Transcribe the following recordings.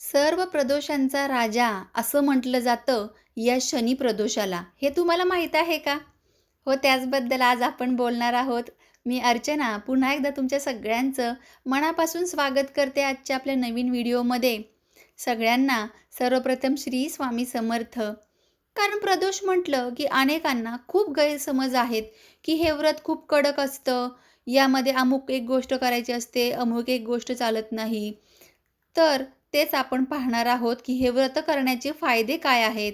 सर्व प्रदोषांचा राजा असं म्हटलं जातं या शनी प्रदोषाला. हे तुम्हाला माहीत आहे का? हो त्याचबद्दल आज आपण बोलणार आहोत. मी अर्चना पुन्हा एकदा तुमच्या सगळ्यांचं मनापासून स्वागत करते आजच्या आपल्या नवीन व्हिडिओमध्ये. सगळ्यांना सर्वप्रथम श्री स्वामी समर्थ. कारण प्रदोष म्हटलं की अनेकांना खूप गैरसमज आहेत की हे व्रत खूप कडक असतं. यामध्ये अमुक एक गोष्ट करायची असते अमुक एक गोष्ट चालत नाही. तर तेच आपण पाहणार आहोत की हे व्रत करण्याचे फायदे काय आहेत.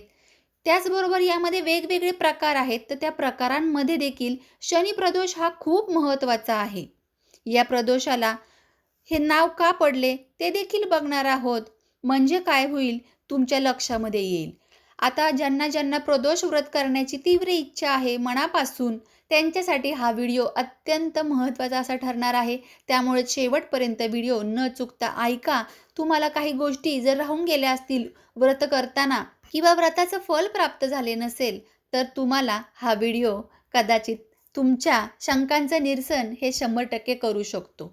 त्याचबरोबर यामध्ये वेगवेगळे प्रकार आहेत तर त्या प्रकारांमध्ये देखील शनी प्रदोष हा खूप महत्त्वाचा आहे. या प्रदोषाला हे नाव का पडले ते देखील बघणार आहोत. म्हणजे काय होईल? तुमच्या लक्षामध्ये येईल. आता ज्यांना ज्यांना प्रदोष व्रत करण्याची तीव्र इच्छा आहे मनापासून त्यांच्यासाठी हा व्हिडिओ अत्यंत महत्त्वाचा असा ठरणार आहे. त्यामुळे शेवटपर्यंत व्हिडिओ न चुकता ऐका. तुम्हाला काही गोष्टी जर राहून गेल्या असतील व्रत करताना किंवा व्रताचं फल प्राप्त झाले नसेल तर तुम्हाला हा व्हिडिओ कदाचित तुमच्या शंकांचं निरसन हे शंभर टक्के करू शकतो.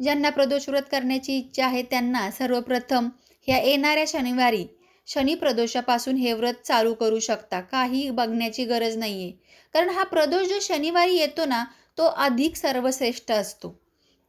ज्यांना प्रदोष व्रत करण्याची इच्छा आहे त्यांना सर्वप्रथम ह्या येणाऱ्या शनिवारी शनी प्रदोषापासून हे व्रत चालू करू शकता. काही बघण्याची गरज नाही आहे कारण हा प्रदोष जो शनिवारी येतो ना तो अधिक सर्वश्रेष्ठ असतो.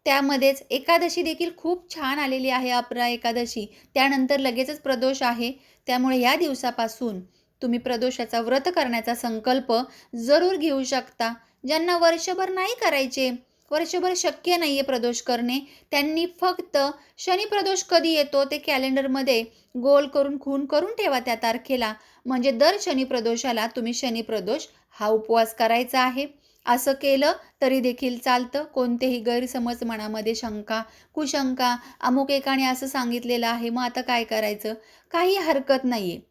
त्यामध्येच एकादशी देखील खूप छान आलेली आहे अपरा एकादशी. त्यानंतर लगेचच प्रदोष आहे. त्यामुळे या दिवसापासून तुम्ही प्रदोषाचा व्रत करण्याचा संकल्प जरूर घेऊ शकता. ज्यांना वर्षभर नाही करायचे वर्षभर शक्य नाही आहे प्रदोष करणे. त्यांनी फक्त शनी प्रदोष कधी येतो ते कॅलेंडरमध्ये गोल करून खून करून ठेवा त्या तारखेला. म्हणजे दर शनी प्रदोषाला तुम्ही शनी प्रदोष हा उपवास करायचा आहे. असं केलं तरी देखील चालतं. कोणतेही गैरसमज मनामध्ये शंका कुशंका अमुक एकाने असं सांगितलेलं आहे मग आता काय करायचं? काही हरकत नाही आहे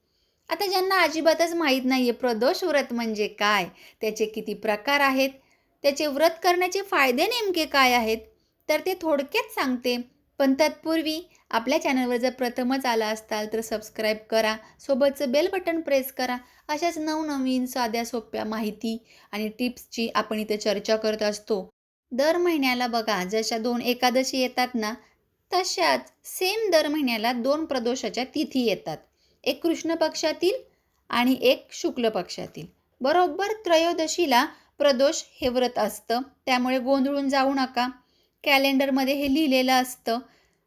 आता ज्यांना अजिबातच माहीत नाही आहे प्रदोष व्रत म्हणजे काय त्याचे किती प्रकार आहेत? त्याचे व्रत करण्याचे फायदे नेमके काय आहेत? तर ते थोडक्यात सांगते. पण तत्पूर्वी आपल्या चॅनलवर जर प्रथमच आला असताल तर सबस्क्राईब करा. सोबतचं बेल बटन प्रेस करा. अशाच नवनवीन साध्या सोप्या माहिती आणि टिप्सची आपण इथे चर्चा करत असतो. दर महिन्याला बघा जशा दोन एकादशी येतात ना तशाच सेम दर महिन्याला दोन प्रदोषाच्या तिथी येतात. एक कृष्ण पक्षातील आणि एक शुक्ल पक्षातील. बरोबर त्रयोदशीला प्रदोष हे व्रत असतं. त्यामुळे गोंधळून जाऊ नका. कॅलेंडरमध्ये हे लिहिलेलं असतं.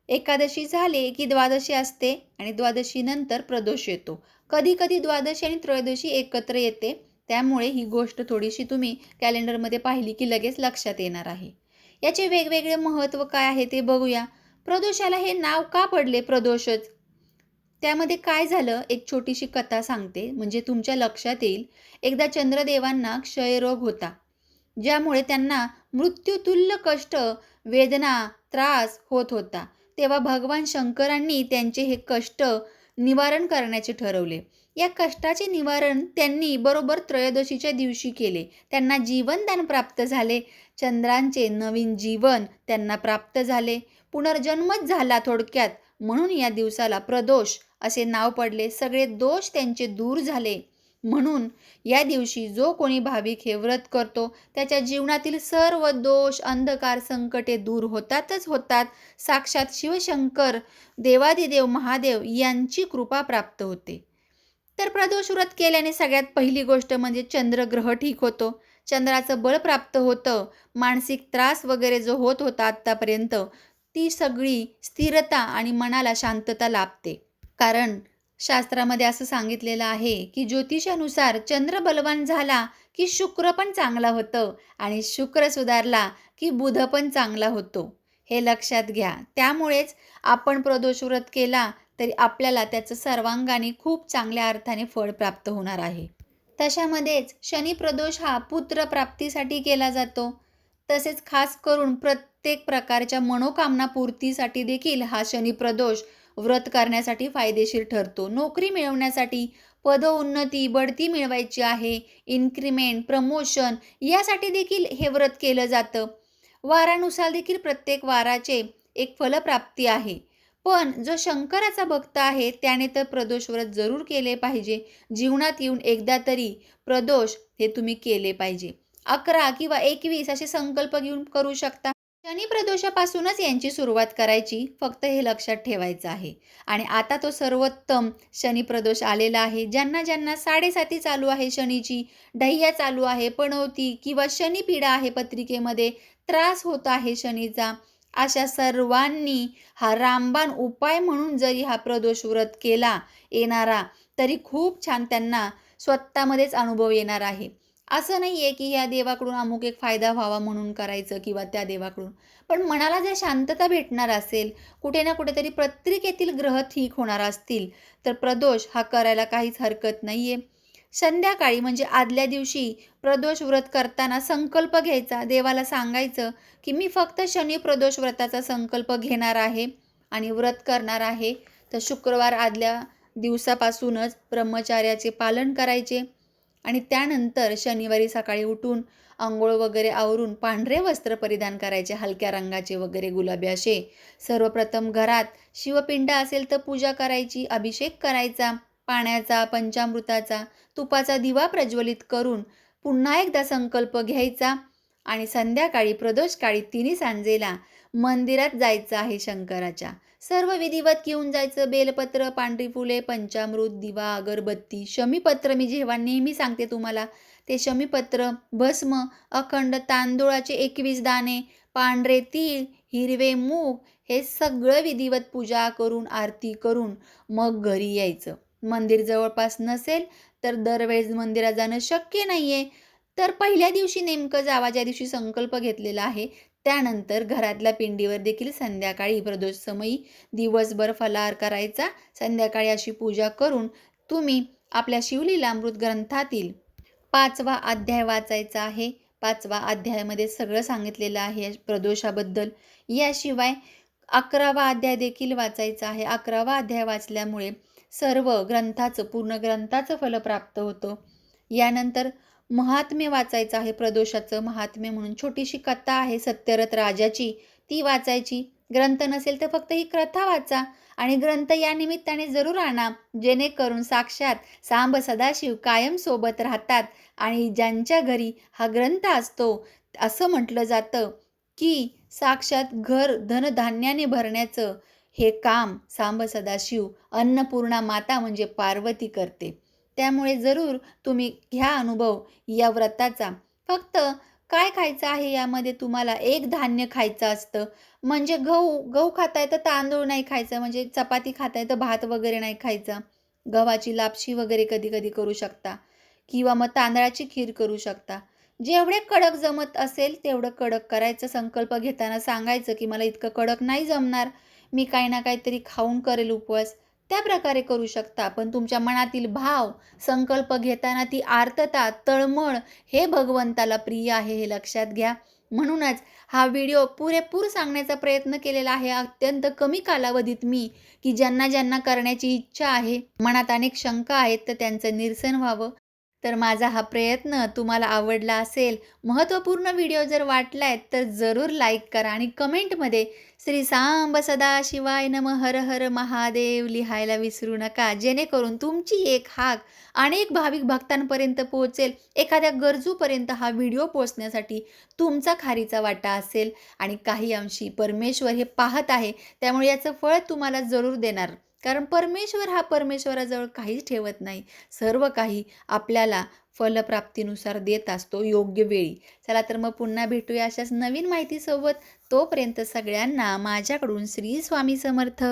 एकादशी झाले की द्वादशी असते आणि द्वादशीनंतर प्रदोष येतो. कधी कधी द्वादशी आणि त्रयोदशी एकत्र येते. त्यामुळे ही गोष्ट थोडीशी तुम्ही कॅलेंडरमध्ये पाहिली की लगेच लक्षात येणार आहे. याचे वेगवेगळे महत्त्व काय आहे ते बघूया. प्रदोषाला हे नाव का पडले प्रदोषच? त्यामध्ये काय झालं? एक छोटीशी कथा सांगते. म्हणजे तुमच्या लक्षात येईल. एकदा चंद्रदेवांना क्षयरोग होता. ज्यामुळे त्यांना मृत्यूतुल्य कष्ट वेदना त्रास होत होता. तेव्हा भगवान शंकरांनी त्यांचे हे कष्ट निवारण करण्याचे ठरवले. या कष्टाचे निवारण त्यांनी बरोबर त्रयोदशीच्या दिवशी केले. त्यांना जीवनदान प्राप्त झाले. चंद्रांचे नवीन जीवन त्यांना प्राप्त झाले. पुनर्जन्मच झाला थोडक्यात. म्हणून या दिवसाला प्रदोष असे नाव पडले. सगळे दोष त्यांचे दूर झाले. म्हणून या दिवशी जो कोणी भाविक हे व्रत करतो त्याच्या जीवनातील सर्व दोष अंधकार संकटे दूर होतातच होतात. साक्षात शिवशंकर देवादिदेव महादेव यांची कृपा प्राप्त होते. तर प्रदोष व्रत केल्याने सगळ्यात पहिली गोष्ट म्हणजे चंद्रग्रह ठीक होतो. चंद्राचं बळ प्राप्त होतं. मानसिक त्रास वगैरे जो होत होता आत्तापर्यंत ती सगळी स्थिरता आणि मनाला शांतता लाभते. कारण शास्त्रामध्ये असं सांगितलेलं आहे की ज्योतिषानुसार चंद्र बलवान झाला की शुक्र पण चांगला होतं आणि शुक्र सुधारला की बुध पण चांगला होतो. हे लक्षात घ्या. त्यामुळेच आपण प्रदोष व्रत केला तरी आपल्याला त्याचं सर्वांगाने खूप चांगल्या अर्थाने फळ प्राप्त होणार आहे. तशामध्येच शनी प्रदोष हा पुत्र प्राप्तीसाठी केला जातो. तसेच खास करून प्रत्येक प्रकारच्या मनोकामना पूर्तीसाठी देखील हा शनी प्रदोष व्रत करण्यासाठी फायदेशीर ठरतो. नोकरी मिळवण्यासाठी पदोन्नती बढती मिळवायची आहे. इन्क्रिमेंट प्रमोशन यासाठी देखील हे व्रत केलं जातं. वारानुसार देखील प्रत्येक वाराचे एक फलप्राप्ती आहे. पण जो शंकराचा भक्त आहे त्याने तर प्रदोष व्रत जरूर केले पाहिजे. जीवनात येऊन एकदा तरी प्रदोष हे तुम्ही केले पाहिजे. अकरा किंवा एकवीस असे संकल्प घेऊन करू शकता. शनी प्रदोषापासूनच यांची सुरुवात करायची फक्त हे लक्षात ठेवायचं आहे. आणि आता तो सर्वोत्तम शनी प्रदोष आलेला आहे. ज्यांना ज्यांना साडेसाती चालू आहे शनीची डह्या चालू आहे पणवती किंवा शनी पीडा आहे पत्रिकेमध्ये त्रास होत आहे शनीचा अशा सर्वांनी हा रामबाण उपाय म्हणून जरी हा प्रदोष व्रत केला येणारा तरी खूप छान त्यांना स्वतःमध्येच अनुभव येणार आहे. असं नाही आहे की ह्या देवाकडून अमुक एक फायदा व्हावा म्हणून करायचं किंवा त्या देवाकडून. पण मनाला जर शांतता भेटणार असेल कुठे ना कुठेतरी प्रत्येकेतील ग्रह ठीक होणार असतील तर प्रदोष हा करायला काहीच हरकत नाही आहे संध्याकाळी म्हणजे आदल्या दिवशी प्रदोष व्रत करताना संकल्प घ्यायचा. देवाला सांगायचं की मी फक्त शनी प्रदोष व्रताचा संकल्प घेणार आहे आणि व्रत करणार आहे. तर शुक्रवार आदल्या दिवसापासूनच ब्रह्मचार्याचे पालन करायचे. आणि त्यानंतर शनिवारी सकाळी उठून आंघोळ वगैरे आवरून पांढरे वस्त्र परिधान करायचे हलक्या रंगाचे वगैरे गुलाबी असे. सर्वप्रथम घरात शिवपिंड असेल तर पूजा करायची अभिषेक करायचा पाण्याचा पंचामृताचा तुपाचा दिवा प्रज्वलित करून पुन्हा एकदा संकल्प घ्यायचा. आणि संध्याकाळी प्रदोषकाळी तिन्ही सांजेला मंदिरात जायचं आहे शंकराच्या. सर्व विधिवत घेऊन जायचं बेलपत्र पांढरी फुले पंचामृत दिवा अगरबत्ती शमीपत्र. मी जेव्हा नेहमी सांगते तुम्हाला ते शमीपत्र भस्म अखंड तांदूळाचे एकवीस दाणे पांढरे तीळ हिरवे मूग हे सगळं विधिवत पूजा करून आरती करून मग घरी यायचं. मंदिर जवळपास नसेल तर दरवेळेस मंदिरात जाणं शक्य नाही आहे तर पहिल्या दिवशी नेमकं जावा ज्या दिवशी संकल्प घेतलेला आहे त्यानंतर घरातल्या पिंडीवर देखील संध्याकाळी प्रदोष समयी दिवसभर फलाहार करायचा. संध्याकाळी अशी पूजा करून तुम्ही आपल्या शिवलीलामृत ग्रंथातील पाचवा अध्याय वाचायचा आहे. पाचवा अध्यायामध्ये सगळं सांगितलेलं आहे प्रदोषाबद्दल. याशिवाय अकरावा अध्याय देखील वाचायचा आहे. अकरावा अध्याय वाचल्यामुळे सर्व ग्रंथाचं पूर्ण ग्रंथाचं फल प्राप्त होतं. यानंतर महात्म्य वाचायचं आहे प्रदोषाचं महात्म्य म्हणून. छोटीशी कथा आहे सत्यरथ राजाची. ती वाचायची. ग्रंथ नसेल तर फक्त ही कथा वाचा आणि ग्रंथ या निमित्ताने जरूर आणा. जेणेकरून साक्षात सांब सदाशिव कायम सोबत राहतात आणि ज्यांच्या घरी हा ग्रंथ असतो असं म्हटलं जातं की साक्षात घर धनधान्याने भरण्याचं हे काम सांब सदाशिव अन्नपूर्णा माता म्हणजे पार्वती करते. त्यामुळे जरूर तुम्ही घ्या अनुभव या व्रताचा. फक्त काय खायचं आहे यामध्ये तुम्हाला एक धान्य खायचं असतं. म्हणजे गहू गहू खाता तर तांदूळ नाही खायचं म्हणजे चपाती खाताय तर भात वगैरे नाही खायचा. गव्हाची लापशी वगैरे कधी कधी करू शकता किंवा मग तांदळाची खीर करू शकता. जेवढे कडक जमत असेल तेवढं कडक करायचं संकल्प घेताना सांगायचं की मला इतकं कडक नाही जमणार. मी काही ना काहीतरी खाऊन करेल उपवास. त्या प्रकारे करू शकता. पण तुमच्या मनातील भाव संकल्प घेताना ती आर्तता तळमळ हे भगवंताला प्रिय आहे हे लक्षात घ्या. म्हणूनच हा व्हिडिओ पुरेपूर सांगण्याचा प्रयत्न केलेला आहे. अत्यंत कमी कालावधीत मी की ज्यांना ज्यांना करण्याची इच्छा आहे मनात अनेक शंका आहेत तर त्यांचं निरसन व्हावं. तर माझा हा प्रयत्न तुम्हाला आवडला असेल महत्त्वपूर्ण व्हिडिओ जर वाटलाय तर जरूर लाईक करा आणि कमेंटमध्ये श्री सांब सदा शिवाय नम हर हर महादेव लिहायला विसरू नका. जेणेकरून तुमची एक हाक अनेक भाविक भक्तांपर्यंत पोहोचेल. एखाद्या गरजूपर्यंत हा व्हिडिओ पोचण्यासाठी तुमचा खारीचा वाटा असेल आणि काही अंशी परमेश्वर हे पाहत आहे त्यामुळे याचं फळ तुम्हाला जरूर देणार. कारण परमेश्वर हा परमेश्वराजवळ काहीच ठेवत नाही. सर्व काही आपल्याला फलप्राप्तीनुसार देत असतो योग्य वेळी. चला तर मग पुन्हा भेटूया अशाच नवीन माहितीसोबत. तोपर्यंत सगळ्यांना माझ्याकडून श्री स्वामी समर्थ.